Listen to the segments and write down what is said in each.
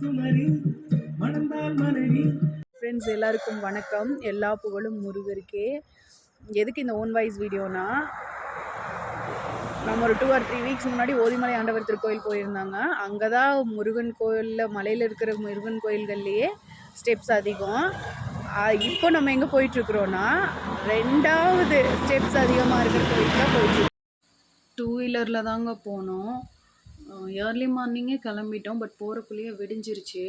குமரி மணந்தால் மனைவி ஃப்ரெண்ட்ஸ் எல்லாருக்கும் வணக்கம். எல்லா புகழும் முருகருக்கே. எதுக்கு இந்த ஓன் வாய்ஸ் வீடியோனா நம்ம ஒரு டூ ஆர் த்ரீ வீக்ஸ் முன்னாடி ஓதிமலை ஆண்டவர் திருக்கோயில் போயிருந்தாங்க. அங்கே தான் முருகன் கோயிலில் மலையில் இருக்கிற முருகன் கோயில்கள்லேயே ஸ்டெப்ஸ் அதிகம். இப்போ நம்ம எங்கே போயிட்டுருக்குறோன்னா ரெண்டாவது ஸ்டெப்ஸ் அதிகமாக இருக்கிற கோயிலுக்கு தான் போயிட்டு டூ வீலரில் தாங்க போனோம். ஏர்லி மார்னிங்கே கிளம்பிட்டோம் பட் போகிறக்குள்ளேயே விடிஞ்சிருச்சு.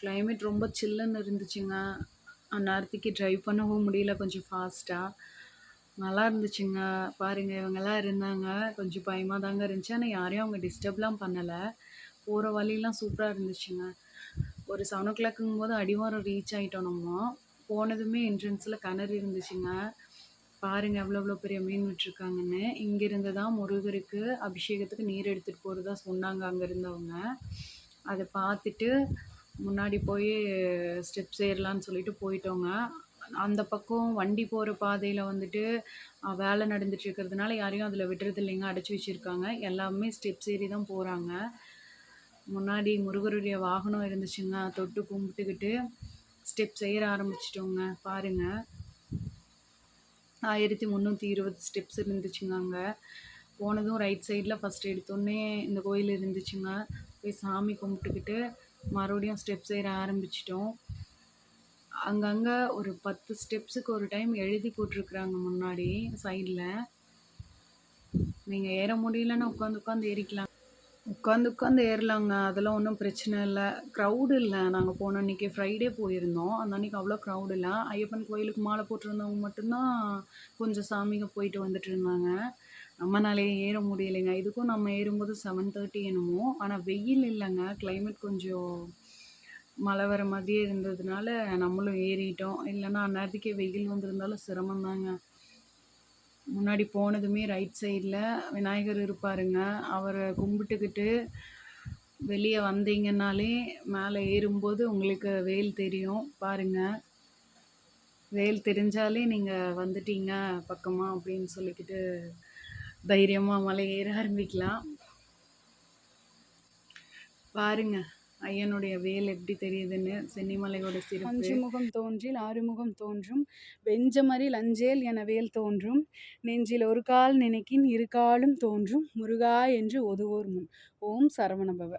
கிளைமேட் ரொம்ப சில்லுன்னு இருந்துச்சுங்க. அந்நேரத்துக்கு ட்ரைவ் பண்ணவும் முடியல கொஞ்சம் ஃபாஸ்ட்டாக நல்லா இருந்துச்சுங்க. பாருங்கள் இவங்கெல்லாம் இருந்தாங்க. கொஞ்சம் பயமாக தாங்க இருந்துச்சு. ஆனால் யாரையும் அவங்க டிஸ்டர்ப்லாம் பண்ணலை. போகிற வழியெல்லாம் சூப்பராக இருந்துச்சுங்க. ஒரு செவன் ஓ கிளாக்குங்கும் போது அடிவாரம் ரீச் ஆகிட்டோம் நம்ம. போனதுமே என்ட்ரன்ஸில் கிணறு இருந்துச்சுங்க. பாருங்க அவ்வளோ அவ்வளோ பெரிய மீன் விட்டுருக்காங்கன்னு. இங்கேருந்து தான் முருகருக்கு அபிஷேகத்துக்கு நீர் எடுத்துகிட்டு போகிறதா சொன்னாங்க அங்கே இருந்தவங்க அதை பார்த்துட்டு முன்னாடி போய் ஸ்டெப்ஸ் ஏறலான்னு சொல்லிட்டு போயிட்டோங்க. அந்த பக்கம் வண்டி போகிற பாதையில் வந்துட்டு வேலை நடந்துட்டு இருக்கிறதுனால யாரையும் அதில் விடுறது இல்லைங்க அடைச்சி வச்சுருக்காங்க. எல்லாமே ஸ்டெப்ஸ் ஏறி தான் போகிறாங்க முன்னாடி முருகருடைய வாகனம் இருந்துச்சுங்க தொட்டு கும்பிட்டுக்கிட்டு ஸ்டெப்ஸ் ஏற ஆரம்பிச்சிட்டோங்க பாருங்கள் ஆயிரத்தி முந்நூற்றி இருபது ஸ்டெப்ஸ் இருந்துச்சுங்க. அங்கே போனதும் ரைட் சைடில் ஃபஸ்ட் எடுத்தோடனே இந்த கோயில் இருந்துச்சுங்க. போய் சாமி கும்பிட்டுக்கிட்டு மறுபடியும் ஸ்டெப்ஸ் ஏற ஆரம்பிச்சிட்டோம். அங்கங்கே ஒரு பத்து ஸ்டெப்ஸுக்கு ஒரு டைம் எழுதி போட்டிருக்குறாங்க முன்னாடி சைடில் நீங்கள் ஏற முடியலன்னா உட்காந்து உட்காந்து ஏறிக்கலாம். உட்காந்து உட்காந்து ஏறலாங்க. அதெல்லாம் ஒன்றும் பிரச்சனை இல்லை. க்ரௌடு இல்லை. நாங்கள் போன அன்றைக்கி ஃப்ரைடே போயிருந்தோம். அந்த அன்றைக்கி அவ்வளோ க்ரௌடு இல்லை. ஐயப்பன் கோயிலுக்கு மாலை போட்டிருந்தவங்க மட்டும்தான் கொஞ்சம் சாமிங்க போயிட்டு வந்துட்டு இருந்தாங்க. நம்மனாலே ஏற முடியலைங்க. இதுக்கும் நம்ம ஏறும்போது செவன் தேர்ட்டி என்னமோ. ஆனால் வெயில் இல்லைங்க. கிளைமேட் கொஞ்சம் மழை வர மாதிரியே இருந்ததுனால நம்மளும் ஏறிட்டோம். இல்லைன்னா அந்நேரத்துக்கே வெயில் வந்திருந்தாலும் சிரமம்தாங்க. முன்னாடி போனதுமே ரைட் சைடில் விநாயகர் இருப்பாருங்க. அவரை கும்பிட்டுக்கிட்டு வெளியே வந்தீங்கன்னாலே மேலே ஏறும்போது உங்களுக்கு வேல் தெரியும். பாருங்க. வேல் தெரிஞ்சாலே நீங்கள் வந்துட்டீங்க பக்கமாக அப்படின்னு சொல்லிக்கிட்டு தைரியமாக மலை ஏற ஆரம்பிக்கலாம். பாருங்கள் ஐயனுடைய வேல் எப்படி தெரியுதுன்னு சென்னிமலையோட சிறப்பு. அஞ்சு முகம் தோன்றில் ஆறுமுகம் தோன்றும். வெஞ்சமரில் அஞ்சேல் என வேல் தோன்றும். நெஞ்சில் ஒரு கால் நினைக்கின் இரு காலும் தோன்றும். முருகா என்று ஒதுவோர் முன். ஓம் சரவணபவ.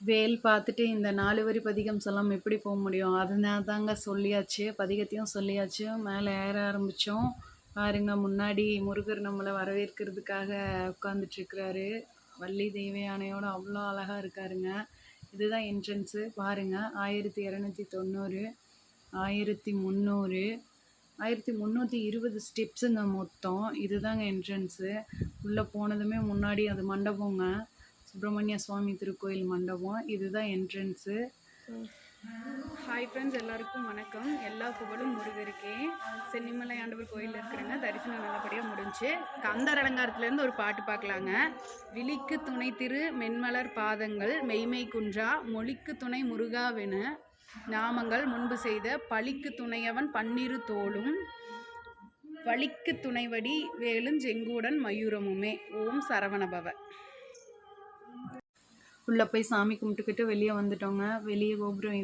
வேல் பார்த்துட்டு இந்த நாலு வரி பதிகம் சொல்லாமல் எப்படி போக முடியும்? அதனால தாங்க சொல்லியாச்சு. பதிகத்தையும் சொல்லியாச்சு. மேலே ஏற ஆரம்பித்தோம் பாருங்க முன்னாடி முருகர் நம்மளை வரவேற்கிறதுக்காக உட்காந்துட்ருக்கிறாரு வள்ளி தெய்வயானையோட அவ்வளோ அழகாக இருக்காருங்க. இதுதான் என்ட்ரன்ஸு பாருங்கள் ஆயிரத்தி இரநூத்தி தொண்ணூறு ஆயிரத்தி முந்நூறு ஆயிரத்தி முந்நூற்றி இருபது ஸ்டெப்ஸுங்க மொத்தம். இதுதாங்க என்ட்ரன்ஸு உள்ளே போனதுமே முன்னாடி அது மண்டபங்க. சுப்பிரமணிய சுவாமி திருக்கோயில் மண்டபம். இதுதான் என்ட்ரன்ஸு ஹாய் ஃப்ரெண்ட்ஸ் எல்லாருக்கும் வணக்கம். எல்லா புகழும் முருகருக்கே. சென்னிமலை ஆண்டவர் கோயிலில் இருக்கிறங்க. தரிசனம் நல்லபடியாக முடிஞ்சு. கந்தர் அலங்காரத்துலேருந்து ஒரு பாட்டு பார்க்கலாங்க விழிக்கு துணை திரு மென்மலர் பாதங்கள் மெய்மை குன்றா மொழிக்கு துணை முருகாவென நாமங்கள் முன்பு செய்த பழிக்கு துணையவன் பன்னிரு தோளும் வழிக்கு துணைவடி வேலுஞ்செங்கூடன் மயூரமுமே. ஓம் சரவணபவ. உள்ளே போய் சாமி கும்பிட்டுக்கிட்டு வெளியே வந்துட்டோங்க. வெளியே கோபுரம் இது